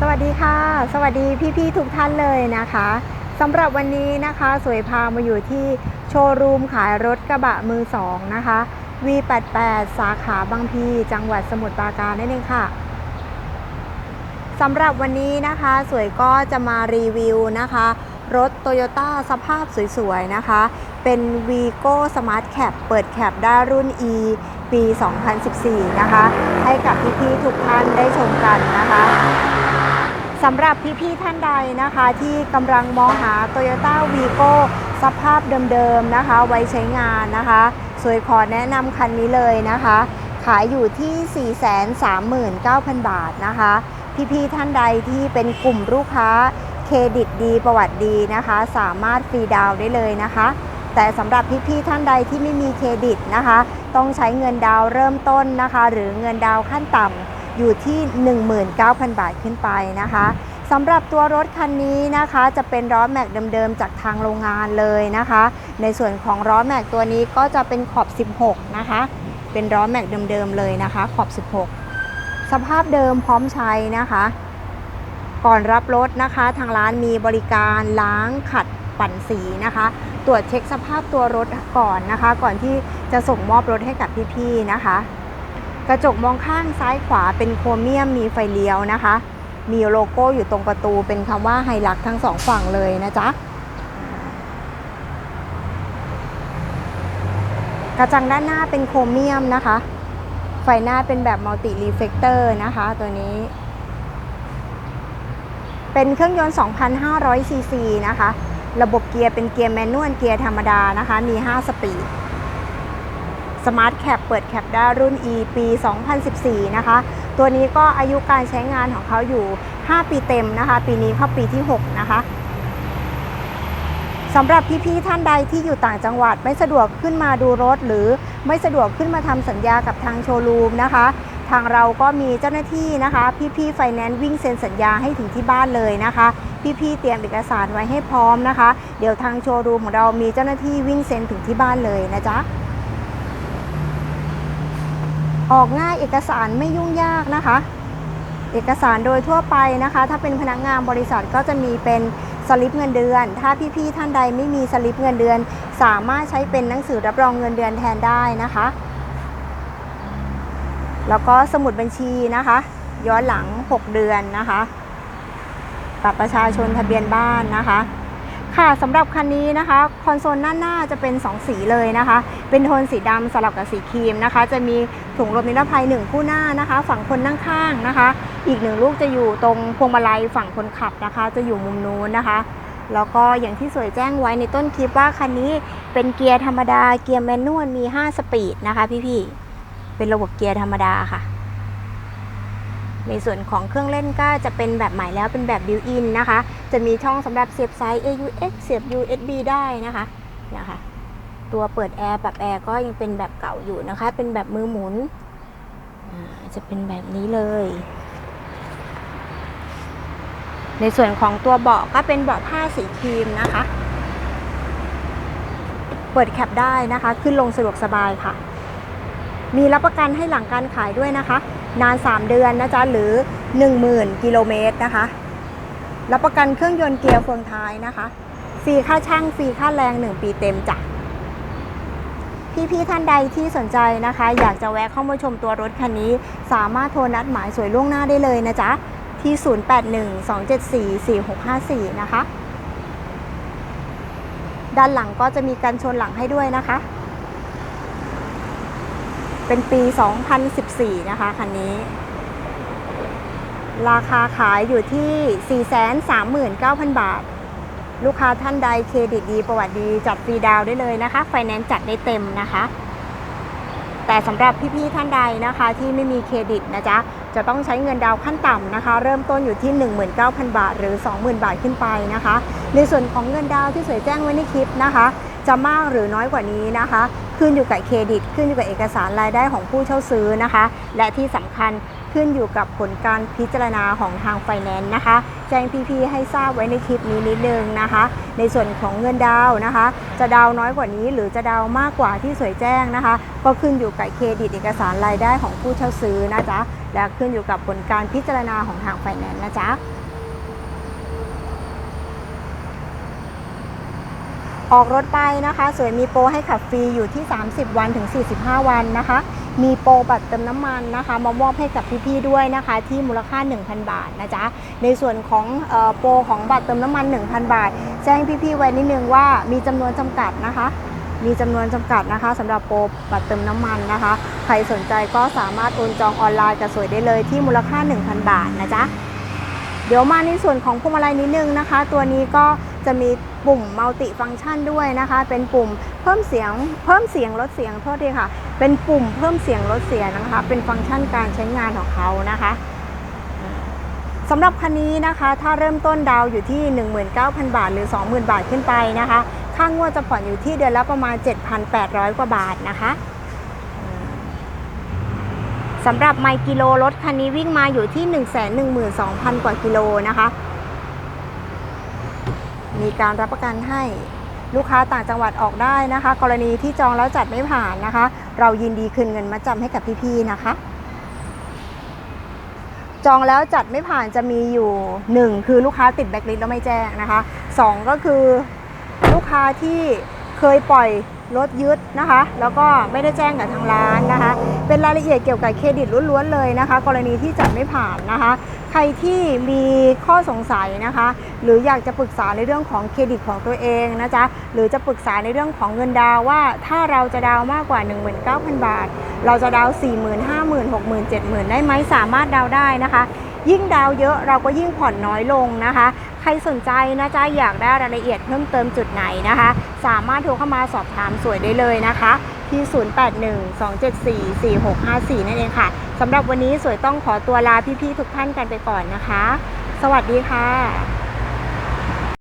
สวัสดีค่ะ สวัสดีพี่ๆทุกท่านเลยนะคะสำหรับวันนี้นะคะสวยพามาอยู่ที่โชว์รูมขายรถกระบะมือสองนะคะ V88 สาขาบางพีจังหวัดสมุทรปราการนั่นเองค่ะสำหรับวันนี้นะคะสวยก็จะมารีวิวนะคะ รถ Toyota สภาพสวยๆนะคะ เป็น Vigo Smart Cap เปิดแคปได้รุ่น E ปี 2014 นะคะ ให้กับพี่ๆทุกท่านได้ชมกันนะคะ สำหรับพี่ๆท่านใดนะคะ ที่กำลังมองหา Toyota Vigo สภาพเดิมๆนะคะ ไว้ใช้งานนะคะ สวยขอแนะนำคันนี้เลยนะคะ ขายอยู่ที่ 439,000 บาทนะคะ พี่ๆท่านใดที่เป็นกลุ่มลูกค้าเครดิตดีประวัติดีนะคะ สามารถฟรีดาวได้เลยนะคะ แต่สำหรับพี่ๆท่านใดที่ไม่มีเครดิตนะคะ ต้องใช้เงินดาวเริ่มต้นนะคะ หรือเงินดาวขั้นต่ำ อยู่ที่ 19,000 บาทขึ้นไปนะคะสำหรับตัวรถคันนี้นะคะจะเป็นล้อแม็กเดิมๆจากทางโรงงานเลยนะคะ ในส่วนของล้อแม็กตัวนี้ก็จะเป็นขอบ 16 นะคะ เป็นล้อแม็กเดิมๆเลยนะคะ ขอบ 16 สภาพเดิมพร้อมใช้นะคะ ก่อนรับรถนะคะ ทางร้านมีบริการล้างขัดปั่นสีนะคะ ตรวจเช็คสภาพตัวรถก่อนนะคะ ก่อนที่จะส่งมอบรถให้กับพี่ๆนะคะ กระจกมองข้างซ้ายขวาเป็นโครเมียมมีไฟเลี้ยวนะคะ มีโลโก้อยู่ตรงประตูเป็นคำว่าไฮลักทั้งสองฝั่งเลยนะจ๊ะกระจังด้านหน้าเป็นโครเมียมนะคะ ไฟหน้าเป็นแบบมัลติรีเฟกเตอร์นะคะ ตัวนี้ เป็นเครื่องยนต์ 2,500ซีซีนะคะ ระบบเกียร์เป็นเกียร์แมนนวลเกียร์ธรรมดานะคะ มี 5 สปีด สมาร์ทแคปเปิดแคปได้รุ่น E ปี 2014 นะคะ ตัวนี้ก็อายุการใช้งานของเขาอยู่ 5 ปีเต็มนะคะ ปีนี้เข้าปีที่ 6 นะคะสำหรับพี่ๆท่านใดที่อยู่ต่างจังหวัดไม่สะดวกขึ้นมาดูรถ หรือไม่สะดวกขึ้นมาทำสัญญากับทางโชว์รูมนะคะ ทางเราก็มีเจ้าหน้าที่นะคะ พี่ๆไฟแนนซ์วิ่งเซ็นสัญญาให้ถึงที่บ้านเลยนะคะ พี่ๆเตรียมเอกสารไว้ให้พร้อมนะคะ เดี๋ยวทางโชว์รูมของเรามีเจ้าหน้าที่วิ่งเซ็นถึงที่บ้านเลยนะจ๊ะ ออกง่ายเอกสารไม่ยุ่งยากนะคะ เอกสารโดยทั่วไปนะคะ ถ้าเป็นพนักงานบริษัทก็จะมีเป็นสลิปเงินเดือน ถ้าพี่ๆท่านใดไม่มีสลิปเงินเดือน สามารถใช้เป็นหนังสือรับรองเงินเดือนแทนได้นะคะ แล้วก็สมุดบัญชีนะคะ ย้อนหลัง 6 เดือนนะคะบัตรประชาชนทะเบียนบ้านนะคะ ค่ะสำหรับคันนี้นะคะคอนโซลด้าหน้าจะเป็น 2 สีเลยนะคะ เป็นโทนสีดำสลับกับสีครีมนะคะ จะมีถุงลมนิรภัยหนึ่งคู่หน้านะคะ ฝั่งคนนั่งข้างนะคะ อีกหนึ่งลูกจะอยู่ตรงพวงมาลัยฝั่งคนขับนะคะ จะอยู่มุมนู้นนะคะ แล้วก็อย่างที่สวยแจ้งไว้ในต้นคลิปว่าคันนี้เป็นเกียร์ธรรมดาเกียร์แมนนวลมี 5 สปีดนะคะ พี่ๆเป็นระบบเกียร์ธรรมดาค่ะ ในส่วนของเครื่องเล่นก็จะเป็นแบบใหม่แล้วเป็นแบบบิวอินนะคะ จะมีช่องสำหรับเสียบสาย AUX เสียบ USB ได้นะคะเนี่ยค่ะตัวเปิดแอร์ปรับแอร์ก็ยังเป็นแบบเก่าอยู่นะคะ เป็นแบบมือหมุนจะเป็นแบบนี้เลย ในส่วนของตัวเบาะก็เป็นเบาะผ้าสีครีมนะคะ เปิดแคปได้นะคะ ขึ้นลงสะดวกสบายค่ะ มีรับประกันให้หลังการขายด้วยนะคะ นาน 3 เดือนนะจ๊ะ หรือ 10,000 กิโลเมตรนะคะ รับประกันเครื่องยนต์เกียร์เฟืองท้ายนะคะฟรีค่าช่างฟรีค่าแรง 1 ปีเต็มจ้ะพี่ๆท่านใดที่สนใจนะคะ อยากจะแวะเข้ามาชมตัวรถคันนี้ สามารถโทรนัดหมายสวยล่วงหน้าได้เลยนะจ๊ะ ที่ 0812744654 นะคะ ด้านหลังก็จะมีการชนหลังให้ด้วยนะคะ เป็นปี 2014 นะคะคันนี้ ราคาขายอยู่ที่ 439,000 บาท ลูกค้าท่านใดเครดิตดีประวัติดีจัดฟรีดาวได้เลยนะคะ ไฟแนนซ์จัดได้เต็มนะคะ แต่สำหรับพี่ๆท่านใดนะคะที่ไม่มีเครดิตนะจ๊ะ จะต้องใช้เงินดาวขั้นต่ำนะคะ เริ่มต้นอยู่ที่ 19,000 บาท หรือ 20,000 บาทขึ้นไปนะคะ ในส่วนของเงินดาวที่สวยแจ้งไว้ในคลิปนะคะ จะมากหรือน้อยกว่านี้นะคะ ขึ้นอยู่กับเครดิต ขึ้นอยู่กับเอกสารรายได้ของผู้เช่าซื้อนะคะ และที่สำคัญขึ้นอยู่กับผลการพิจารณาของทางไฟแนนซ์นะคะ แจ้งพี่ๆให้ทราบไว้ในคลิปนี้นิดนึงนะคะ ในส่วนของเงินดาวนะคะ จะดาวน้อยกว่านี้หรือจะดาวมากกว่าที่สวยแจ้งนะคะ ก็ขึ้นอยู่กับเครดิตเอกสารรายได้ของผู้เช่าซื้อนะจ๊ะและขึ้นอยู่กับผลการพิจารณาของทางไฟแนนซ์นะจ๊ะ ออกรถไปนะคะ สวยมีโปรให้ขับฟรีอยู่ที่ 30 วันถึง 45 วันนะคะ มีโปรบัตรเติมน้ำมันนะคะมามอบให้กับพี่ๆด้วยนะคะ ที่มูลค่า 1,000 บาทนะจ๊ะในส่วนของเออโปรของบัตรเติมน้ำมัน 1,000 บาท แจ้งพี่ๆไว้นิดนึงว่ามีจำนวนจำกัดนะคะ มีจำนวนจำกัดนะคะสำหรับโปรบัตรเติมน้ำมันนะคะ ใครสนใจก็สามารถโอนจองออนไลน์กับสวยได้เลยที่มูลค่า 1,000 บาทนะจ๊ะเดี๋ยวมาในส่วนของพวงมาลัยนิดนึงนะคะ ตัวนี้ก็ จะมีปุ่มมัลติฟัง c t ชันด้วยนะคะ เป็นปุ่มเพิ่มเสียงเพิ่มเสียงลดเสียงโทษทีค่ะ เป็นปุ่มเพิ่มเสียงลดเสียงนะคะ เป็นฟังก์ชันการใช้งานของเขานะคะสำหรับคันนี้นะคะ ถ้าเริ่มต้นดาวอยู่ที่ 19,000 บาท หรือ 20,000 บาทขึ้นไปนะคะ ค่างวดจะผ่อนอยู่ที่เดือนละประมาณ 7,800 กว่าบาทนะคะสำหรับไมล์กิโลรถคันนี้วิ่งมาอยู่ที่ 112,000 กว่ากิโลนะคะ มีการรับประกันให้ลูกค้าต่างจังหวัดออกได้นะคะ กรณีที่จองแล้วจัดไม่ผ่านนะคะ เรายินดีคืนเงินมาจำให้กับพี่ๆนะคะ จองแล้วจัดไม่ผ่านจะมีอยู่ 1 คือลูกค้าติดแบล็คลิสต์แล้วไม่แจ้งนะคะ 2 ก็คือลูกค้าที่เคยปล่อยรถยึดนะคะ แล้วก็ไม่ได้แจ้งกับทางร้านนะคะ เป็นรายละเอียดเกี่ยวกับเครดิตล้วนๆเลยนะคะ กรณีที่จัดไม่ผ่านนะคะใครที่มีข้อสงสัยนะคะ หรืออยากจะปรึกษาในเรื่องของเครดิตของตัวเองนะจ๊ะหรือจะปรึกษาในเรื่องของเงินดาวว่า ถ้าเราจะดาวมากกว่า 19,000 บาท เราจะดาวน์40,000 50,000 60,000 7 0 0 0 ได้ไหมสามารถดาวได้นะคะ ยิ่งดาวเยอะเราก็ยิ่งผ่อนน้อยลงนะคะ ใครสนใจนะจ๊ะอยากได้รายละเอียดเพิ่มเติมจุดไหนนะคะ สามารถโทรเข้ามาสอบถามสวยได้เลยนะคะที่ 0812744654 นั่นเองค่ะ สำหรับวันนี้สวยต้องขอตัวลาพี่ๆทุกท่านกันไปก่อนนะคะ สวัสดีค่ะ